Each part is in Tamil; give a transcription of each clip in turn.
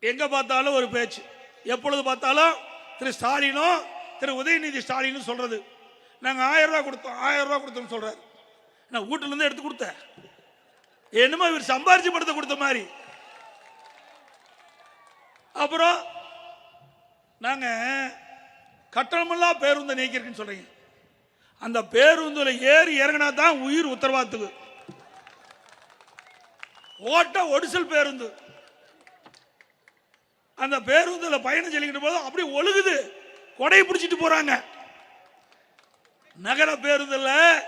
எங்க பார்த்தாலும் ஒரு பேச்சு. எப்பொழுது பார்த்தாலும் திரு ஸ்டாலினும் திரு உதயநிதி ஸ்டாலினும் சொல்றது. நாங்கள் ஆயிரம் ரூபா கொடுத்தோம் ஆயிரம் ரூபா கொடுத்தோம்னு சொல்றாரு. நான் வீட்டுல இருந்து எடுத்து கொடுத்தேன். என்னமோ இவர் சம்பாரிச்சு படுத்த கொடுத்த மாதிரி. அப்புறம் நாங்க கட்டணமெல்லாம் பேருந்தை நீக்கிருக்குன்னு சொல்றீங்க. அந்த பேருந்துல ஏறி இறங்கினா தான் உயிர் உத்தரவாதத்துக்கு. ஓட்ட ஒடிசல் பேருந்து. அந்த பேருந்துல பயணம் செல்லிக்கிட்டு போது அப்படி ஒழுகுது. கொடையை பிடிச்சிட்டு போறாங்க. நகர பேருந்துல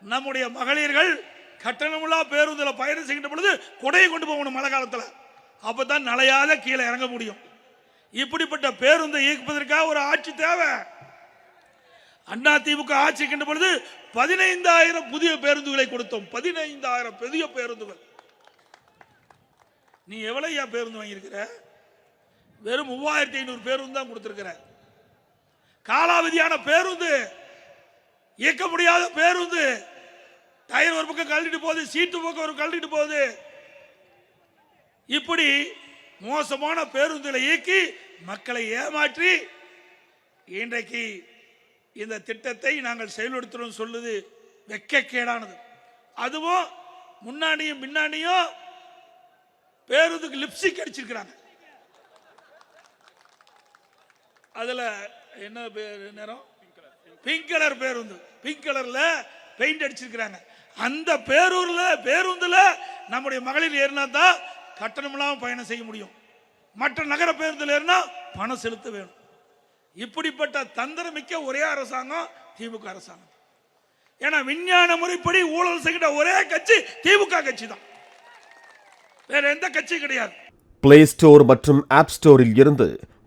நம்முடைய மகளிர்கள் கட்டணமில்லா பேருந்துல பயணம் செய்கின்ற பொழுது கொடையை கொண்டு போகணும் மழை காலத்துல. அப்பதான் நலையாத கீழே இறங்க முடியும். இப்படிப்பட்ட பேருந்தை இயக்குவதற்காக ஒரு ஆட்சி தேவை. அண்ணா திமுக ஆட்சி இருக்கின்ற பொழுது பதினைந்தாயிரம் புதிய பேருந்துகளை கொடுத்தோம். பதினைந்தாயிரம் புதிய பேருந்துகள். நீ எவ்வளவு பேருந்து வாங்கியிருக்கிற? வெறும் மூவாயிரத்தி ஐநூறு பேருந்து தான் கொடுத்திருக்கிற காலாவதியான பேருந்து இயக்க முடியாத பேருந்து டயர் ஒரு பக்கம் கழட்டிட்டு போகுது சீட்டு பக்கம் ஒரு கழட்டிட்டு போகுது. இப்படி மோசமான பேருந்துல இயக்கி மக்களை ஏமாற்றி இன்றைக்கு இந்த திட்டத்தை நாங்கள் செயல்படுத்துறோம் சொல்லுது வெக்கக்கேடானது. அதுவும் முன்னாடியும் பின்னாடியும் பேருந்துக்கு லிப்ஸ்டிக் அடிச்சிருக்கிறாங்க. அதுல என்ன பேர் நேரம்? பிங்க் கலர் பேருந்து. பிங்க் கலர்ல பெயிண்ட் அடிச்சிருக்கிறாங்க. அந்த பேரூர்ல பேருந்துல நம்முடைய மகளிர் ஏறினா தான் கட்டணம் இல்லாமல் பயணம் செய்ய முடியும். மற்ற நகர பேருந்தில் ஏறினா பணம் செலுத்த வேணும். இப்படிப்பட்ட தந்திரமிக்க ஒரே அரசாங்கம் திமுக அரசாங்கம். ஏன்னா விஞ்ஞான முறைப்படி ஊழல் செய்கிற ஒரே கட்சி திமுக கட்சி தான். வேற எந்த கட்சியும் கிடையாது. பிளே ஸ்டோர் மற்றும் ஆப் ஸ்டோரில் இருந்து